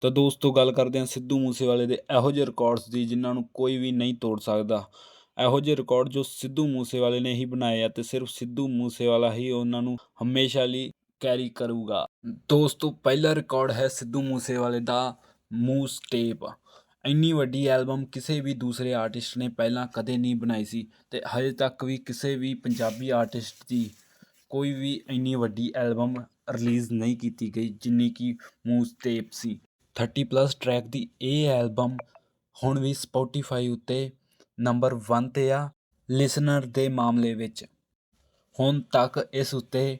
ਤਾਂ ਦੋਸਤੋ ਗੱਲ ਕਰਦੇ ਹਾਂ ਸਿੱਧੂ ਮੂਸੇਵਾਲੇ ਦੇ ਇਹੋ ਜਿਹੇ ਰਿਕਾਰਡਸ ਦੀ ਜਿਨ੍ਹਾਂ ਨੂੰ ਕੋਈ ਵੀ ਨਹੀਂ ਤੋੜ ਸਕਦਾ। ਇਹੋ ਜਿਹੇ ਰਿਕਾਰਡ ਜੋ ਸਿੱਧੂ ਮੂਸੇਵਾਲੇ ਨੇ ਹੀ ਬਣਾਏ ਆ ਤੇ ਸਿਰਫ ਸਿੱਧੂ ਮੂਸੇਵਾਲਾ ਹੀ ਉਹਨਾਂ ਨੂੰ ਹਮੇਸ਼ਾ ਲਈ ਕੈਰੀ ਕਰੂਗਾ। ਦੋਸਤੋ ਪਹਿਲਾ ਰਿਕਾਰਡ ਹੈ ਸਿੱਧੂ ਮੂਸੇਵਾਲੇ ਦਾ ਮੂਸ ਟੇਪ। ਇੰਨੀ ਵੱਡੀ ਐਲਬਮ ਕਿਸੇ ਵੀ ਦੂਸਰੇ ਆਰਟਿਸਟ ਨੇ ਪਹਿਲਾਂ ਕਦੇ ਨਹੀਂ ਬਣਾਈ ਸੀ ਤੇ ਹਜੇ ਤੱਕ ਵੀ ਕਿਸੇ ਵੀ ਪੰਜਾਬੀ ਆਰਟਿਸਟ ਦੀ ਕੋਈ ਵੀ ਇੰਨੀ ਵੱਡੀ ਐਲਬਮ ਰਿਲੀਜ਼ ਨਹੀਂ ਕੀਤੀ ਗਈ ਜਿੰਨੀ ਕਿ ਮੂਸ ਟੇਪ ਸੀ। 30 ਪਲੱਸ ਟਰੈਕ ਦੀ ਇਹ ਐਲਬਮ ਹੁਣ ਵੀ ਸਪੋਟੀਫਾਈ ਉੱਤੇ ਨੰਬਰ 1 ਤੇ ਆ ਲਿਸਨਰ ਦੇ ਮਾਮਲੇ ਵਿੱਚ। ਹੁਣ ਤੱਕ ਇਸ ਉੱਤੇ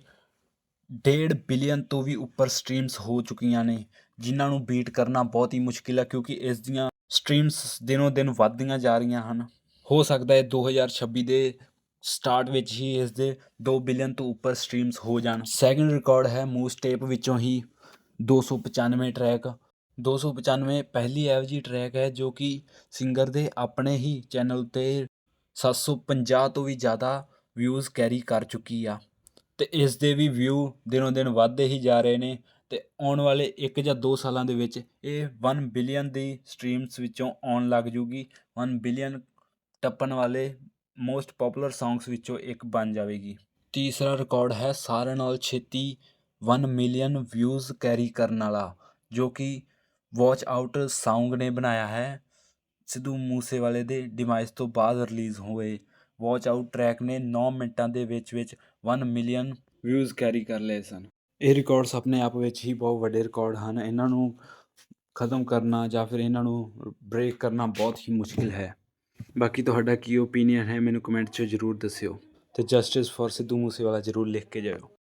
1.5 ਬਿਲੀਅਨ ਤੋਂ ਵੀ ਉੱਪਰ ਸਟ੍ਰੀਮਸ ਹੋ ਚੁੱਕੀਆਂ ਨੇ, ਜਿਨ੍ਹਾਂ ਨੂੰ ਬੀਟ ਕਰਨਾ ਬਹੁਤ ਹੀ ਮੁਸ਼ਕਿਲ ਆ ਕਿਉਂਕਿ ਇਸ ਦੀਆਂ ਸਟ੍ਰੀਮਸ ਦਿਨੋਂ ਦਿਨ ਵੱਧਦੀਆਂ ਜਾ ਰਹੀਆਂ ਹਨ। ਹੋ ਸਕਦਾ ਹੈ 2026 ਦੇ ਸਟਾਰਟ ਵਿੱਚ ਹੀ ਇਸ ਦੇ 2 ਬਿਲੀਅਨ ਤੋਂ ਉੱਪਰ ਸਟ੍ਰੀਮਸ ਹੋ ਜਾਣ। ਸੈਕੰਡ ਰਿਕਾਰਡ ਹੈ ਮੂਸ ਟੇਪ ਵਿੱਚੋਂ ਹੀ 295 ਟਰੈਕ 295 ਪਹਿਲੀ ਇਹੋ ਜਿਹੀ ਟਰੈਕ ਹੈ ਜੋ ਕਿ ਸਿੰਗਰ ਦੇ ਆਪਣੇ ਹੀ ਚੈਨਲ ਤੇ 750 ਤੋਂ ਵੀ ਜ਼ਿਆਦਾ ਵਿਊਜ਼ ਕੈਰੀ ਕਰ ਚੁੱਕੀ ਆ। ਅਤੇ ਇਸ ਦੇ ਵੀ ਵਿਊ ਦਿਨੋਂ ਦਿਨ ਵੱਧਦੇ ਹੀ ਜਾ ਰਹੇ ਨੇ ਅਤੇ ਆਉਣ ਵਾਲੇ ਇੱਕ ਜਾਂ ਦੋ ਸਾਲਾਂ ਦੇ ਵਿੱਚ ਇਹ 1 ਬਿਲੀਅਨ ਦੀ ਸਟ੍ਰੀਮਸ ਵਿੱਚੋਂ ਆਉਣ ਲੱਗ ਜੂਗੀ। 1 ਬਿਲੀਅਨ ਟੱਪਣ ਵਾਲੇ ਮੋਸਟ ਪਪੂਲਰ ਸੌਂਗਸ ਵਿੱਚੋਂ ਇੱਕ ਬਣ ਜਾਵੇਗੀ। ਤੀਸਰਾ ਰਿਕਾਰਡ ਹੈ ਸਾਰਿਆਂ ਨਾਲ ਛੇਤੀ 1 ਮਿਲੀਅਨ ਵਿਊਜ਼ ਕੈਰੀ ਕਰਨ ਵਾਲਾ ਜੋ ਕਿ ਵਾਚ ਆਊਟ ਸੌਂਗ ਨੇ ਬਣਾਇਆ ਹੈ। ਸਿੱਧੂ ਮੂਸੇਵਾਲੇ ਦੇ ਡਿਮਾਈਸ ਤੋਂ ਬਾਅਦ ਰਿਲੀਜ਼ ਹੋਏ। ਵਾਚ ਆਊਟ ਟਰੈਕ ਨੇ 9 ਮਿੰਟਾਂ ਦੇ ਵਿੱਚ ਵਿੱਚ 1 ਮਿਲੀਅਨ ਵਿਊਜ਼ ਕੈਰੀ ਕਰ ਲਏ ਸਨ। ਇਹ ਰਿਕਾਰਡਸ ਆਪਣੇ ਆਪ ਵਿੱਚ ਹੀ ਬਹੁਤ ਵੱਡੇ ਰਿਕਾਰਡ ਹਨ। ਇਹਨਾਂ ਨੂੰ ਖਤਮ ਕਰਨਾ ਜਾਂ ਫਿਰ ਇਹਨਾਂ ਨੂੰ ਬ੍ਰੇਕ ਕਰਨਾ ਬਹੁਤ ਹੀ ਮੁਸ਼ਕਿਲ ਹੈ। ਬਾਕੀ ਤੁਹਾਡਾ ਕੀ ਓਪੀਨੀਅਨ ਹੈ? ਮੈਨੂੰ ਕਮੈਂਟ 'ਚ ਜ਼ਰੂਰ ਦੱਸਿਓ। ਤੇ ਜਸਟਿਸ ਫॉर ਸਿੱਧੂ ਮੂਸੇਵਾਲਾ ਜ਼ਰੂਰ ਲਿਖ ਕੇ ਜਾਇਓ।